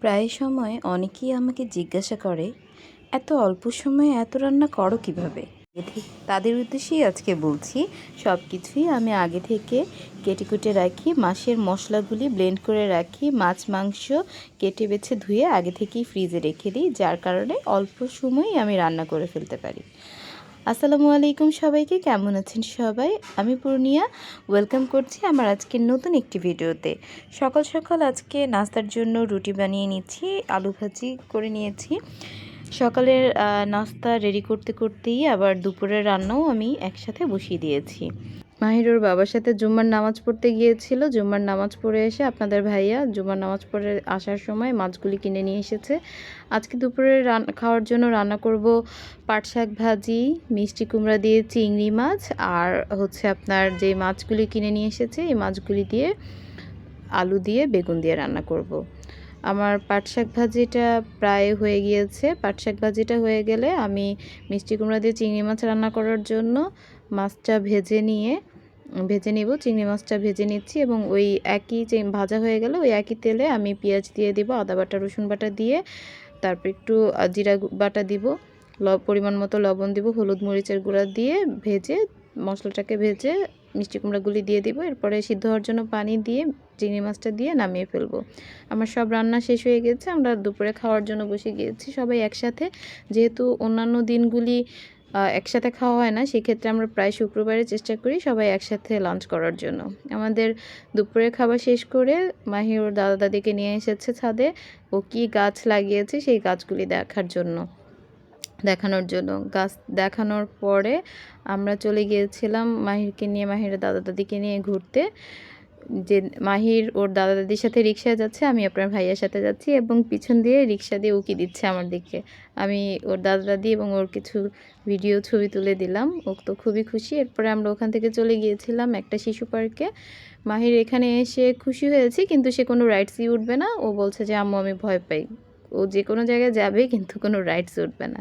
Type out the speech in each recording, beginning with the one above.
প্রায় সময় অনেকেই আমাকে জিজ্ঞাসা করে, এত অল্প সময়ে এত রান্না করো কীভাবে? তাদের উদ্দেশ্যেই আজকে বলছি সব কিছুই আমি আগে থেকে কেটে কুটে রাখি, মাছের মশলাগুলি ব্লেন্ড করে রাখি, মাছ, মাংস কেটে বেছে ধুয়ে আগে থেকেই ফ্রিজে রেখে দিই, যার কারণে অল্প সময়েই আমি রান্না করে ফেলতে পারি। আসসালামু আলাইকুম সবাইকে, কেমন আছেন সবাই? আমি পূর্ণিয়া ওয়েলকাম করছি আমার আজকের নতুন একটি ভিডিওতে। সকাল সকাল আজকে নাস্তার জন্য রুটি বানিয়ে নিচ্ছি, আলু ভাজি করে নিয়েছি। সকালের নাস্তা রেডি করতে করতেই আবার দুপুরের রান্নাও আমি একসাথে বসিয়ে দিয়েছি। মাহিরুর বাবার সাথে জুম্মার নামাজ পড়তে গিয়েছিল। জুম্মার নামাজ পড়ে এসে আপনাদের ভাইয়া জুম্মার নামাজ পড়ে আসার সময় মাছগুলি কিনে নিয়ে এসেছে। আজকে দুপুরে রান খাওয়ার জন্য রান্না করব পাট শাক ভাজি, মিষ্টি কুমড়া দিয়ে চিংড়ি মাছ, আর হচ্ছে আপনার যে মাছগুলি কিনে নিয়ে এসেছে, এই মাছগুলি দিয়ে আলু দিয়ে বেগুন দিয়ে রান্না করব। আমার পাট শাক ভাজিটা প্রায় হয়ে গিয়েছে। পাট শাক ভাজিটা হয়ে গেলে আমি মিষ্টি কুমড়া দিয়ে চিংড়ি মাছ রান্না করার জন্য মাছটা ভেজে নিয়ে ভেজে নিব, চিংড়ি মাছটা ভেজে নিচ্ছি এবং ওই একই যে ভাজা হয়ে গেলে, ওই একই তেলে আমি পেঁয়াজ দিয়ে দিব, আদা বাটা, রসুন বাটা দিয়ে। তারপর একটু জিরা বাটা দিব পরিমাণ মতো লবণ দিব, হলুদ মরিচের গুঁড়া দিয়ে ভেজে, মশলাটাকে ভেজে মিষ্টি কুমড়াগুলি দিয়ে দিব। এরপরে সিদ্ধ হওয়ার জন্য পানি দিয়ে চিংড়ি মাছটা দিয়ে নামিয়ে ফেলব। আমার সব রান্না শেষ হয়ে গেছে, আমরা দুপুরে খাওয়ার জন্য বসে গিয়েছি সবাই একসাথে। যেহেতু অন্যান্য দিনগুলি একসাথে খাওয়া হয় না, সেক্ষেত্রে আমরা প্রায় শুক্রবারে চেষ্টা করি সবাই একসাথে লাঞ্চ করার জন্য। আমাদের দুপুরের খাবার শেষ করে মাহি ওর দাদা দাদিকে নিয়ে এসেছে ছাদে। ও কী গাছ লাগিয়েছে সেই গাছগুলি দেখার জন্য, দেখানোর জন্য। গাছ দেখানোর পরে আমরা চলে গিয়েছিলাম মাহিরকে নিয়ে, মাহিরের দাদা দাদিকে নিয়ে ঘুরতে। যে মাহির ওর দাদা দাদির সাথে রিক্সায় যাচ্ছে আমি আপনার ভাইয়ের সাথে যাচ্ছি এবং পিছন দিয়ে রিক্সা দিয়ে উকি দিচ্ছে আমার দিকে। আমি ওর দাদা দাদি এবং ওর কিছু ভিডিও ছবি তুলে দিলাম। ও তো খুবই খুশি। এরপরে আমরা ওখান থেকে চলে গিয়েছিলাম একটা শিশু পার্কে। মাহির এখানে এসে খুশি হয়েছে কিন্তু সে কোনো রাইডসই উঠবে না। ও বলছে যে আম্মু আমি ভয় পাই। ও যে কোনো জায়গায় যাবে, কিন্তু কোনো রাইডস উঠবে না।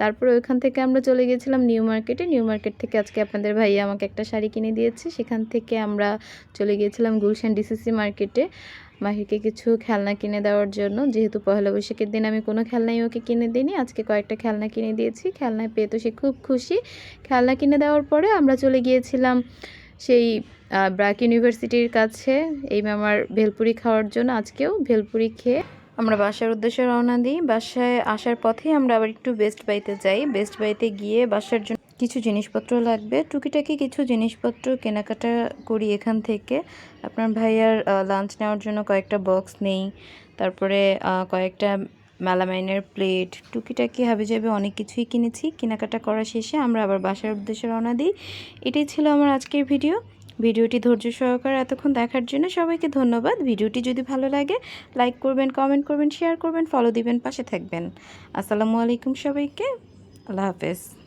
তারপরে ওইখান থেকে আমরা চলে গেছিলাম নিউ মার্কেটে। নিউ মার্কেট থেকে আজকে আপনাদের ভাইয়া আমাকে একটা শাড়ি কিনে দিয়েছে। সেখান থেকে আমরা চলে গিয়েছিলাম গুলশান ডিসিসি মার্কেটে মাহিরকে কিছু খেলনা কিনে দেওয়ার জন্য। যেহেতু পহেলা বৈশাখের দিন আমি কোনো খেলনাই ওকে কিনে দিইনি, আজকে কয়েকটা খেলনা কিনে দিয়েছি। খেলনায় পেয়ে তো সে খুব খুশি। খেলনা কিনে দেওয়ার পরে আমরা চলে গিয়েছিলাম সেই ব্রাক ইউনিভার্সিটির কাছে। এই মামার ভেলপুরি খাওয়ার জন্য আজকেও ভেলপুরি খেয়ে আমরা বাসার উদ্দেশ্যে রওনা দিই। বাসায় আসার পথে আমরা আবার একটু বেস্ট বাইতে যাই। বেস্ট বাইতে গিয়ে বাসার জন্য কিছু জিনিসপত্র লাগবে। টুকিটাকি কিছু জিনিসপত্র কেনাকাটা করি এখান থেকে। আপনার ভাইয়ার লাঞ্চ নেওয়ার জন্য কয়েকটা বক্স নেই। তারপরে কয়েকটা মেলামাইনের প্লেট টুকিটাকি হাবি যাবে অনেক কিছুই কিনেছি। কেনাকাটা করা শেষে আমরা আবার বাসার উদ্দেশ্যে রওনা দিই। এটাই ছিল আমার আজকের ভিডিও ভিডিওটি ধৈর্য সহকারে এতক্ষণ দেখার জন্য সবাইকে ধন্যবাদ। ভিডিওটি যদি ভালো লাগে লাইক করবেন কমেন্ট করবেন শেয়ার করবেন ফলো দিবেন, পাশে থাকবেন। আসসালামু আলাইকুম সবাইকে। আল্লাহ হাফেজ।